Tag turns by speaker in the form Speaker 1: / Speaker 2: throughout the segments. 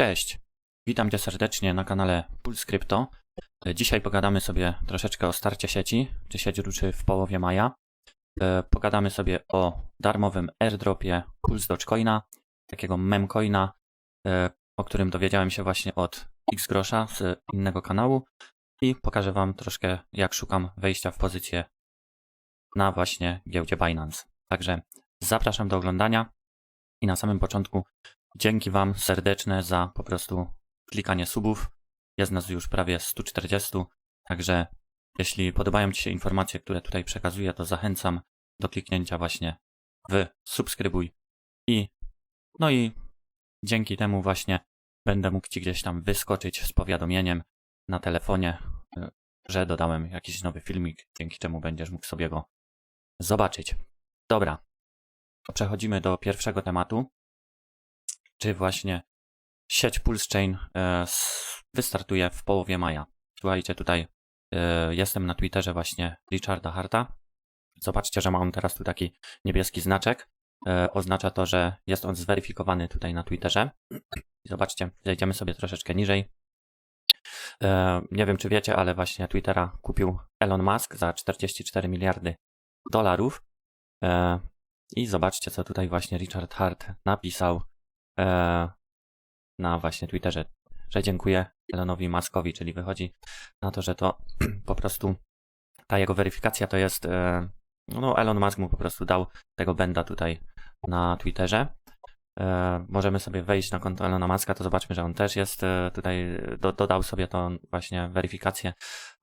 Speaker 1: Cześć, witam Cię serdecznie na kanale Puls Crypto. Dzisiaj pogadamy sobie troszeczkę o starcie sieci, czy sieć ruszy w połowie maja. E, Pogadamy sobie o darmowym airdropie Puls Dogecoina, takiego memcoina, e, o którym dowiedziałem się właśnie od X Grosza z innego kanału i pokażę Wam troszkę jak szukam wejścia w pozycję na właśnie giełdzie Binance. Także zapraszam do oglądania i na samym początku Dzięki Wam serdeczne za po prostu klikanie subów. Jest nas już prawie 140, także jeśli podobają Ci się informacje, które tutaj przekazuję, to zachęcam do kliknięcia właśnie w subskrybuj i no i dzięki temu właśnie będę mógł Ci gdzieś tam wyskoczyć z powiadomieniem na telefonie, y, że dodałem jakiś nowy filmik, dzięki czemu będziesz mógł sobie go zobaczyć. Dobra, przechodzimy do pierwszego tematu czy właśnie sieć Pulse Chain e, wystartuje w połowie maja. Słuchajcie, tutaj e, jestem na Twitterze właśnie Richarda Harta. Zobaczcie, że ma on teraz tu taki niebieski znaczek. E, Oznacza to, że jest on zweryfikowany tutaj na Twitterze. Zobaczcie, zejdziemy sobie troszeczkę niżej. Nie wiem, czy wiecie, ale właśnie Twittera kupił Elon Musk za 44 miliardy dolarów. I zobaczcie, co tutaj właśnie Richard Hart napisał na właśnie Twitterze, że dziękuję Elonowi Muskowi, czyli wychodzi na to, że to po prostu ta jego weryfikacja to jest, e, no Elon Musk mu po prostu dał tego benda tutaj na Twitterze. E, możemy sobie wejść na konto Elona Muska, to zobaczmy, że on też jest e, tutaj, do, dodał sobie tą właśnie weryfikację,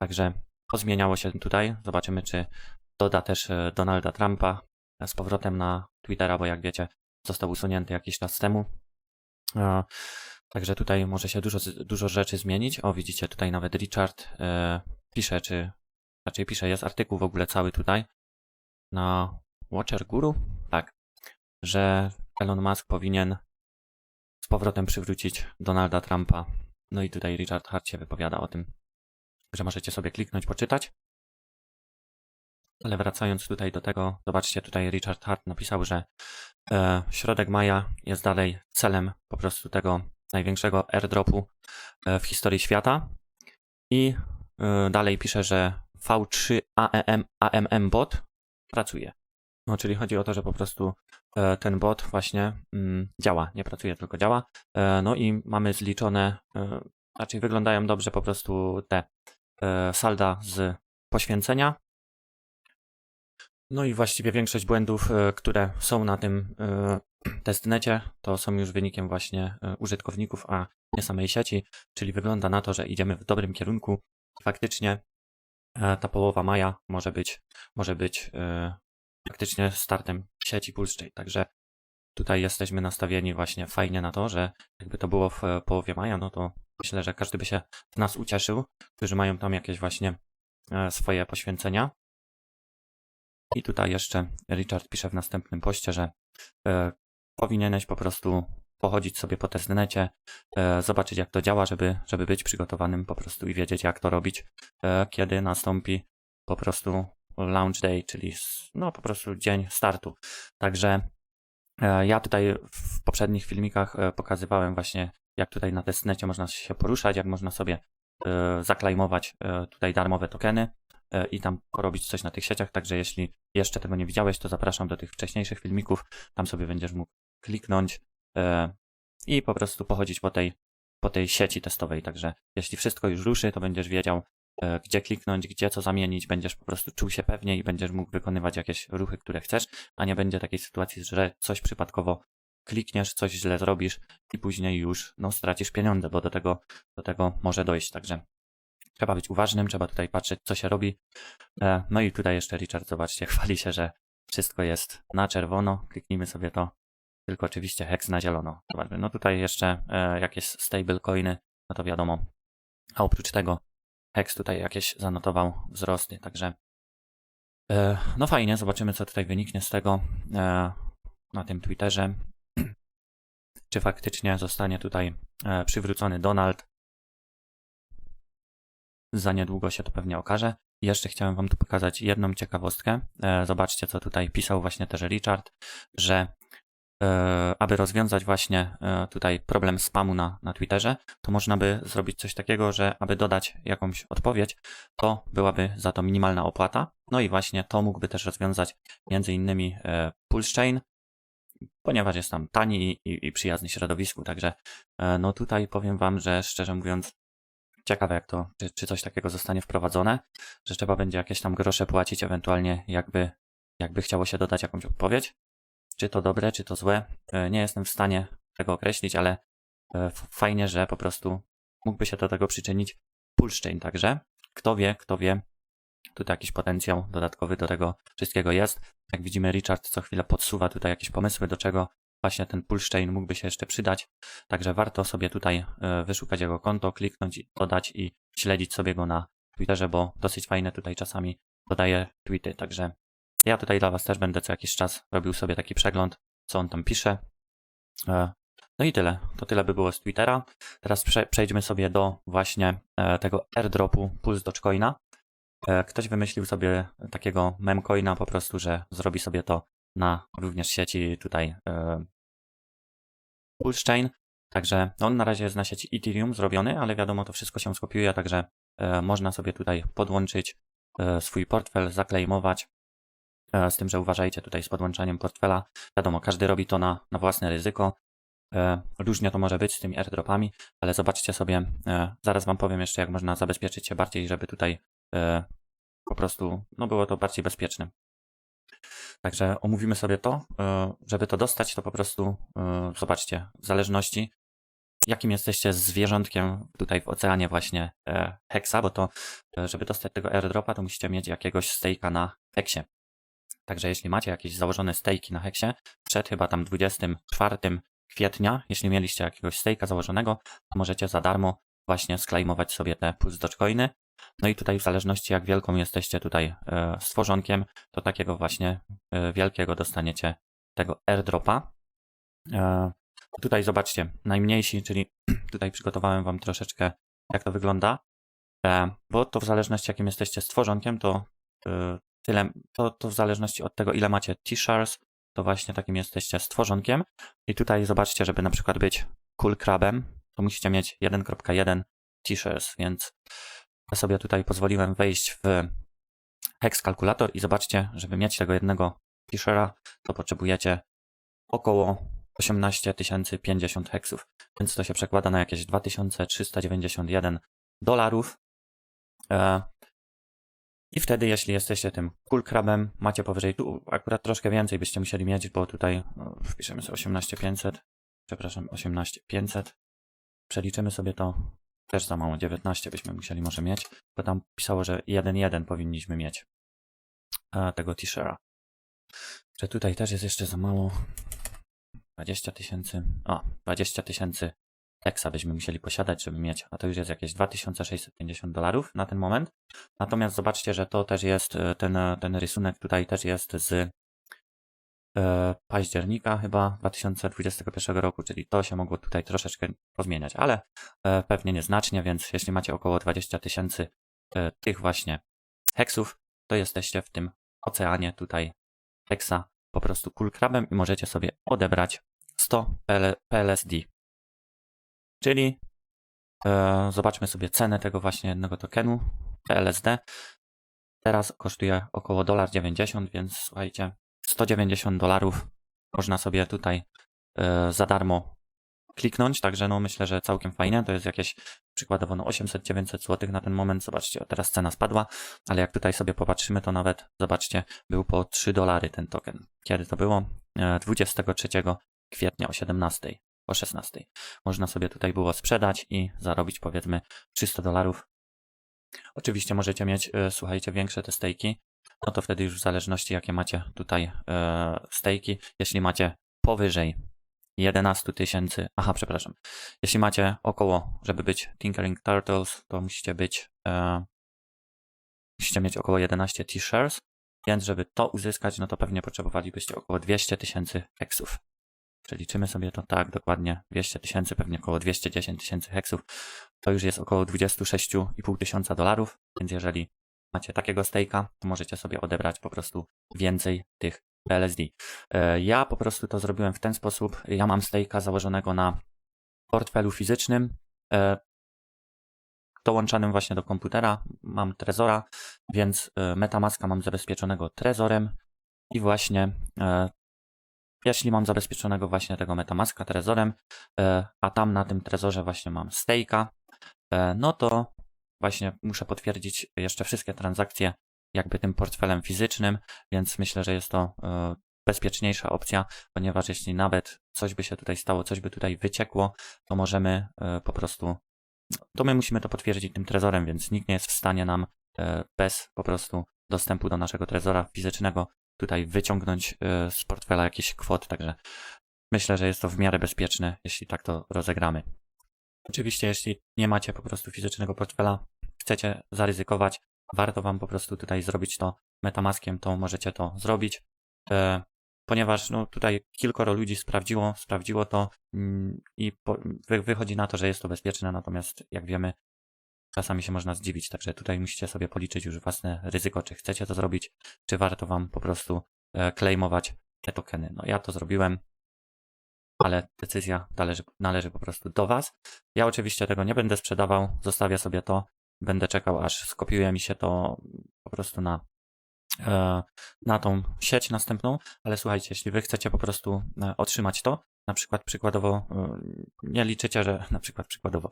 Speaker 1: także pozmieniało się tutaj. Zobaczymy, czy doda też e, Donalda Trumpa z powrotem na Twittera, bo jak wiecie, został usunięty jakiś czas temu. E, Także tutaj może się dużo, dużo rzeczy zmienić. O, widzicie, tutaj nawet Richard e, pisze, czy raczej pisze, jest artykuł w ogóle cały tutaj na Watcher Guru, tak, że Elon Musk powinien z powrotem przywrócić Donalda Trumpa. No i tutaj Richard Hart się wypowiada o tym, że możecie sobie kliknąć, poczytać. Ale wracając tutaj do tego, zobaczcie, tutaj Richard Hart napisał, że e, środek maja jest dalej celem po prostu tego największego airdropu e, w historii świata. I e, dalej pisze, że V3 AMM, AMM bot pracuje. No, czyli chodzi o to, że po prostu ten bot właśnie mm, działa, nie pracuje, tylko działa. No i mamy zliczone, raczej wyglądają dobrze po prostu te salda z poświęcenia. No i właściwie większość błędów, e, które są na tym e, testnecie, to są już wynikiem właśnie e, użytkowników, a nie samej sieci, czyli wygląda na to, że idziemy w dobrym kierunku. Faktycznie ta połowa maja może być, może być faktycznie startem sieci Pulse Chain. Także tutaj jesteśmy nastawieni właśnie fajnie na to, że jakby to było w połowie maja, no to myślę, że każdy by się w nas ucieszył, którzy mają tam jakieś właśnie swoje poświęcenia. I tutaj jeszcze Richard pisze w następnym poście, że e, powinieneś po prostu pochodzić sobie po testnecie, e, zobaczyć jak to działa, żeby, żeby być przygotowanym po prostu i wiedzieć jak to robić, e, kiedy nastąpi po prostu launch day, czyli no po prostu dzień startu. Także e, ja tutaj w poprzednich filmikach e, pokazywałem właśnie jak tutaj na testnecie można się poruszać, jak można sobie e, zaklejmować e, tutaj darmowe tokeny i tam porobić coś na tych sieciach, także jeśli jeszcze tego nie widziałeś, to zapraszam do tych wcześniejszych filmików, tam sobie będziesz mógł kliknąć e, i po prostu pochodzić po tej, po tej sieci testowej. Także jeśli wszystko już ruszy, to będziesz wiedział, e, gdzie kliknąć, gdzie co zamienić, będziesz po prostu czuł się pewnie i będziesz mógł wykonywać jakieś ruchy, które chcesz, a nie będzie takiej sytuacji, że coś przypadkowo klikniesz, coś źle zrobisz i później już no, stracisz pieniądze, bo do tego, do tego może dojść. Także trzeba być uważnym, trzeba tutaj patrzeć, co się robi. E, No i tutaj jeszcze Richard, zobaczcie, chwali się, że wszystko jest na czerwono. Kliknijmy sobie to. Tylko oczywiście hex na zielono. Zobaczmy. No tutaj jeszcze e, jakieś stablecoiny, no to wiadomo. A oprócz tego hex tutaj jakieś zanotował wzrosty, także e, no fajnie, zobaczymy co tutaj wyniknie z tego na tym Twitterze. Czy faktycznie zostanie tutaj przywrócony Donald. Za niedługo się to pewnie okaże. Jeszcze chciałem Wam tu pokazać jedną ciekawostkę. E, Zobaczcie, co tutaj pisał właśnie też Richard, że e, aby rozwiązać właśnie e, tutaj problem spamu na, na Twitterze, to można by zrobić coś takiego, że aby dodać jakąś odpowiedź, to byłaby za to minimalna opłata. No i właśnie to mógłby też rozwiązać między innymi e, Pulse ponieważ jest tam tani i, i, i przyjazny środowisku. Także no tutaj powiem Wam, że szczerze mówiąc, ciekawe jak to, czy, czy coś takiego zostanie wprowadzone, że trzeba będzie jakieś tam grosze płacić, ewentualnie jakby, jakby chciało się dodać jakąś odpowiedź. Czy to dobre, czy to złe, e, nie jestem w stanie tego określić, ale e, fajnie, że po prostu mógłby się do tego przyczynić Pulszczyn. Także kto wie, kto wie, tutaj jakiś potencjał dodatkowy do tego wszystkiego jest. Jak widzimy, Richard co chwilę podsuwa tutaj jakieś pomysły, do czego właśnie ten Pulszczyn mógłby się jeszcze przydać. Także warto sobie tutaj e, wyszukać jego konto, kliknąć dodać i śledzić sobie go na Twitterze, bo dosyć fajne tutaj czasami dodaje tweety. Także ja tutaj dla Was też będę co jakiś czas robił sobie taki przegląd, co on tam pisze. E, No i tyle. To tyle by było z Twittera. Teraz prze, przejdźmy sobie do właśnie e, tego airdropu Pulse Dogecoina. Ktoś wymyślił sobie takiego memcoina po prostu, że zrobi sobie to na również sieci tutaj e, Pulse Także on na razie jest na sieci Ethereum zrobiony, ale wiadomo, to wszystko się skopiuje, także e, można sobie tutaj podłączyć e, swój portfel, zaklejmować. E, z tym, że uważajcie tutaj z podłączaniem portfela. Wiadomo, każdy robi to na, na własne ryzyko. E, różnie to może być z tymi airdropami, ale zobaczcie sobie, e, zaraz Wam powiem jeszcze, jak można zabezpieczyć się bardziej, żeby tutaj e, po prostu no było to bardziej bezpieczne. Także omówimy sobie to. e, Żeby to dostać, to po prostu e, zobaczcie, w zależności jakim jesteście zwierzątkiem tutaj w oceanie właśnie e, Hexa, bo to żeby dostać tego airdropa, to musicie mieć jakiegoś stejka na Hexie. Także jeśli macie jakieś założone stejki na Hexie, przed chyba tam 24 kwietnia, jeśli mieliście jakiegoś stejka założonego, to możecie za darmo właśnie sklejmować sobie te Pulse Dogecoiny. No i tutaj w zależności jak wielką jesteście tutaj e, stworzonkiem, to takiego właśnie e, wielkiego dostaniecie tego airdropa. E, tutaj zobaczcie, najmniejsi, czyli tutaj przygotowałem wam troszeczkę jak to wygląda, bo to w zależności jakim jesteście stworzonkiem, to tyle, to, to w zależności od tego ile macie t-shirts, to właśnie takim jesteście stworzonkiem. I tutaj zobaczcie, żeby na przykład być cool crabem, to musicie mieć 1.1 t-shirts, więc ja sobie tutaj pozwoliłem wejść w hex kalkulator i zobaczcie, żeby mieć tego jednego t-shirta, to potrzebujecie około 18 050 heksów, więc to się przekłada na jakieś 2391 dolarów. E, I wtedy, jeśli jesteście tym cool crabem, macie powyżej, tu akurat troszkę więcej byście musieli mieć, bo tutaj no, wpiszemy sobie 18500, przepraszam, 18500. Przeliczymy sobie to też za mało, 19 byśmy musieli może mieć, bo tam pisało, że 1.1 powinniśmy mieć e, tego t-shirta. Że tutaj też jest jeszcze za mało. 20 tysięcy. O, 20 tysięcy Exa byśmy musieli posiadać, żeby mieć, a to już jest jakieś 2650 dolarów na ten moment. Natomiast zobaczcie, że to też jest, e, ten, ten rysunek tutaj też jest z e, października chyba 2021 roku, czyli to się mogło tutaj troszeczkę pozmieniać, ale e, pewnie nieznacznie, więc jeśli macie około 20 tysięcy e, tych właśnie heksów, to jesteście w tym oceanie tutaj heksa po prostu cool crabem i możecie sobie odebrać 100 PL PLSD. Czyli e, zobaczmy sobie cenę tego właśnie jednego tokenu PLSD. Teraz kosztuje około 1,90 więc słuchajcie, 190 dolarów można sobie tutaj e, za darmo kliknąć, także no myślę, że całkiem fajnie, to jest jakieś przykładowo no 800-900 zł na ten moment, zobaczcie, teraz cena spadła, ale jak tutaj sobie popatrzymy, to nawet, zobaczcie, był po 3 dolary ten token. Kiedy to było? E, 23 kwietnia o 17, o 16. Można sobie tutaj było sprzedać i zarobić powiedzmy 300 dolarów. Oczywiście możecie mieć, e, słuchajcie, większe te stejki, no to wtedy już w zależności jakie macie tutaj e, jeśli macie powyżej 11 tysięcy, aha, przepraszam, jeśli macie około, żeby być Tinkering Turtles, to musicie być, e, musicie mieć około 11 t-shirts, więc żeby to uzyskać, no to pewnie potrzebowalibyście około 200 tysięcy heksów. Przeliczymy sobie to tak, dokładnie 200 tysięcy, pewnie około 210 tysięcy heksów. To już jest około 26,5 tysiąca dolarów, więc jeżeli macie takiego stejka, to możecie sobie odebrać po prostu więcej tych PLSD. E, Ja po prostu to zrobiłem w ten sposób. Ja mam stejka założonego na portfelu fizycznym, e, dołączanym właśnie do komputera. Mam Trezora, więc e, Metamaska mam zabezpieczonego Trezorem i właśnie jeśli mam zabezpieczonego właśnie tego Metamaska Trezorem, a tam na tym Trezorze właśnie mam stejka, no to właśnie muszę potwierdzić jeszcze wszystkie transakcje jakby tym portfelem fizycznym, więc myślę, że jest to e, bezpieczniejsza opcja, ponieważ jeśli nawet coś by się tutaj stało, coś by tutaj wyciekło, to możemy e, po prostu, to my musimy to potwierdzić tym trezorem, więc nikt nie jest w stanie nam e, bez po prostu dostępu do naszego trezora fizycznego tutaj wyciągnąć z portfela jakiś kwot, także myślę, że jest to w miarę bezpieczne, jeśli tak to rozegramy. Oczywiście, jeśli nie macie po prostu fizycznego portfela, chcecie zaryzykować, warto wam po prostu tutaj zrobić to Metamaskiem, to możecie to zrobić. E, ponieważ no, tutaj kilkoro ludzi sprawdziło, sprawdziło to mm, i po, wy, wychodzi na to, że jest to bezpieczne, natomiast jak wiemy, czasami się można zdziwić, także tutaj musicie sobie policzyć już własne ryzyko, czy chcecie to zrobić, czy warto wam po prostu e, claimować te tokeny. No ja to zrobiłem, ale decyzja należy, należy po prostu do was. Ja oczywiście tego nie będę sprzedawał, zostawię sobie to, będę czekał aż skopiuje mi się to po prostu na e, na tą sieć następną, ale słuchajcie, jeśli wy chcecie po prostu e, otrzymać to, na przykład przykładowo e, nie liczycie, że na przykład przykładowo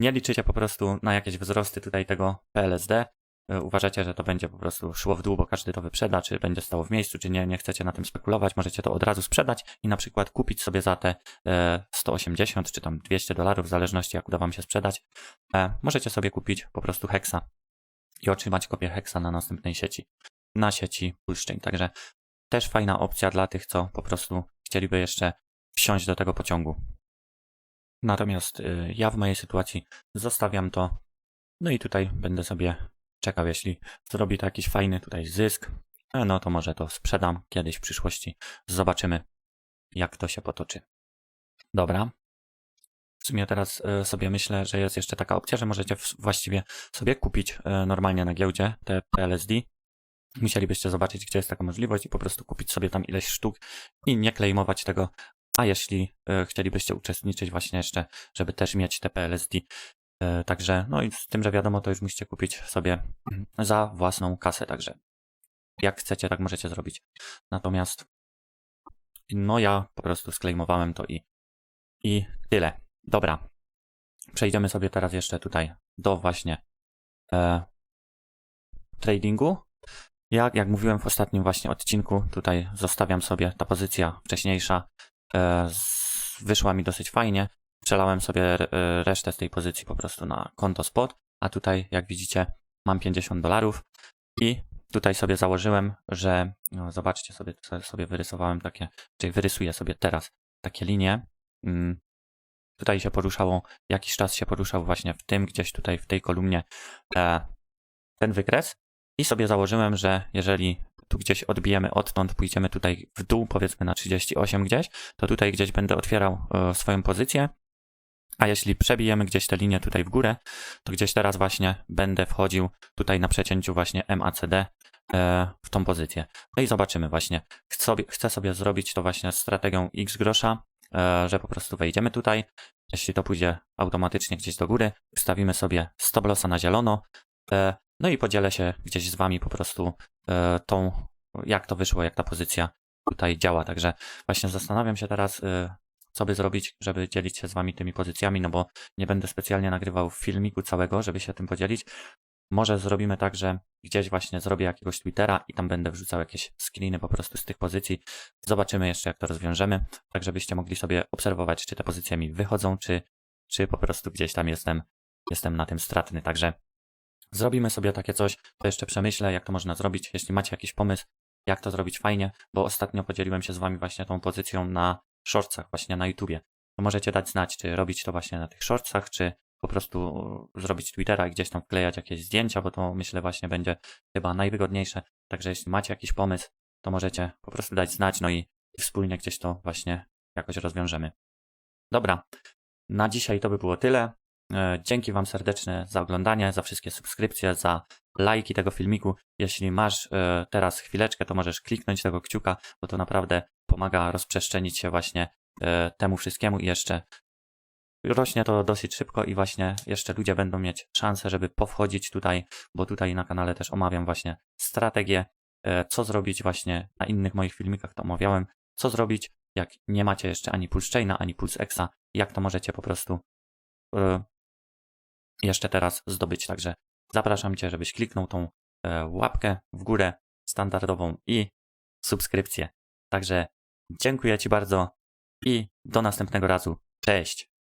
Speaker 1: nie liczycie po prostu na jakieś wzrosty tutaj tego PLSD, uważacie, że to będzie po prostu szło w dół, bo każdy to wyprzeda, czy będzie stało w miejscu, czy nie, nie chcecie na tym spekulować, możecie to od razu sprzedać i na przykład kupić sobie za te e, 180 czy tam 200 dolarów, w zależności jak uda wam się sprzedać, e, możecie sobie kupić po prostu Hexa i otrzymać kopię Hexa na następnej sieci, na sieci Pulszczyn. Także też fajna opcja dla tych, co po prostu chcieliby jeszcze wsiąść do tego pociągu. Natomiast ja w mojej sytuacji zostawiam to, no i tutaj będę sobie czekał, jeśli zrobi to jakiś fajny tutaj zysk, e, no to może to sprzedam kiedyś w przyszłości. Zobaczymy, jak to się potoczy. Dobra. W sumie teraz e, sobie myślę, że jest jeszcze taka opcja, że możecie właściwie sobie kupić e, normalnie na giełdzie te PLSD. Musielibyście zobaczyć, gdzie jest taka możliwość i po prostu kupić sobie tam ileś sztuk i nie klejmować tego. A jeśli chcielibyście uczestniczyć właśnie jeszcze, żeby też mieć te PLSD, także no i z tym, że wiadomo, to już musicie kupić sobie za własną kasę, także jak chcecie, tak możecie zrobić. Natomiast no ja po prostu sklejmowałem to i, i tyle. Dobra. Przejdziemy sobie teraz jeszcze tutaj do właśnie e, tradingu. Jak, jak mówiłem w ostatnim właśnie odcinku, tutaj zostawiam sobie ta pozycja wcześniejsza. E, z, wyszła mi dosyć fajnie. Przelałem sobie e, resztę z tej pozycji po prostu na konto spot, a tutaj jak widzicie mam 50 dolarów. I tutaj sobie założyłem, że no, zobaczcie sobie, sobie wyrysowałem takie, czyli wyrysuję sobie teraz takie linie. Mm, tutaj się poruszało, jakiś czas się poruszał właśnie w tym, gdzieś tutaj w tej kolumnie e, ten wykres. I sobie założyłem, że jeżeli tu gdzieś odbijemy odtąd, pójdziemy tutaj w dół, powiedzmy na 38 gdzieś, to tutaj gdzieś będę otwierał e, swoją pozycję, a jeśli przebijemy gdzieś tę linię tutaj w górę, to gdzieś teraz właśnie będę wchodził tutaj na przecięciu właśnie MACD e, w tą pozycję. No i zobaczymy właśnie. Chcę sobie, chcę sobie zrobić to właśnie strategią X grosza, e, że po prostu wejdziemy tutaj. Jeśli to pójdzie automatycznie gdzieś do góry, ustawimy sobie stop lossa na zielono, e, no i podzielę się gdzieś z wami po prostu tą, jak to wyszło, jak ta pozycja tutaj działa. Także właśnie zastanawiam się teraz, co by zrobić, żeby dzielić się z wami tymi pozycjami, no bo nie będę specjalnie nagrywał filmiku całego, żeby się tym podzielić. Może zrobimy tak, że gdzieś właśnie zrobię jakiegoś Twittera i tam będę wrzucał jakieś screeny po prostu z tych pozycji. Zobaczymy jeszcze, jak to rozwiążemy, tak żebyście mogli sobie obserwować, czy te pozycje mi wychodzą, czy, czy po prostu gdzieś tam jestem, jestem na tym stratny. Także zrobimy sobie takie coś, to jeszcze przemyślę, jak to można zrobić. Jeśli macie jakiś pomysł, jak to zrobić fajnie, bo ostatnio podzieliłem się z wami właśnie tą pozycją na shortsach, właśnie na YouTubie. To możecie dać znać, czy robić to właśnie na tych shortsach, czy po prostu zrobić Twittera i gdzieś tam wklejać jakieś zdjęcia, bo to myślę właśnie będzie chyba najwygodniejsze. Także jeśli macie jakiś pomysł, to możecie po prostu dać znać, no i wspólnie gdzieś to właśnie jakoś rozwiążemy. Dobra, na dzisiaj to by było tyle. E, Dzięki Wam serdeczne za oglądanie, za wszystkie subskrypcje, za lajki tego filmiku. Jeśli masz e, teraz chwileczkę, to możesz kliknąć tego kciuka, bo to naprawdę pomaga rozprzestrzenić się właśnie e, temu wszystkiemu i jeszcze rośnie to dosyć szybko i właśnie jeszcze ludzie będą mieć szansę, żeby powchodzić tutaj, bo tutaj na kanale też omawiam właśnie strategię, e, co zrobić właśnie na innych moich filmikach to omawiałem, co zrobić, jak nie macie jeszcze ani Pulse Chaina, ani Pulse Exa, jak to możecie po prostu e, jeszcze teraz zdobyć. Także zapraszam Cię, żebyś kliknął tą łapkę w górę standardową i subskrypcję. Także dziękuję Ci bardzo i do następnego razu. Cześć!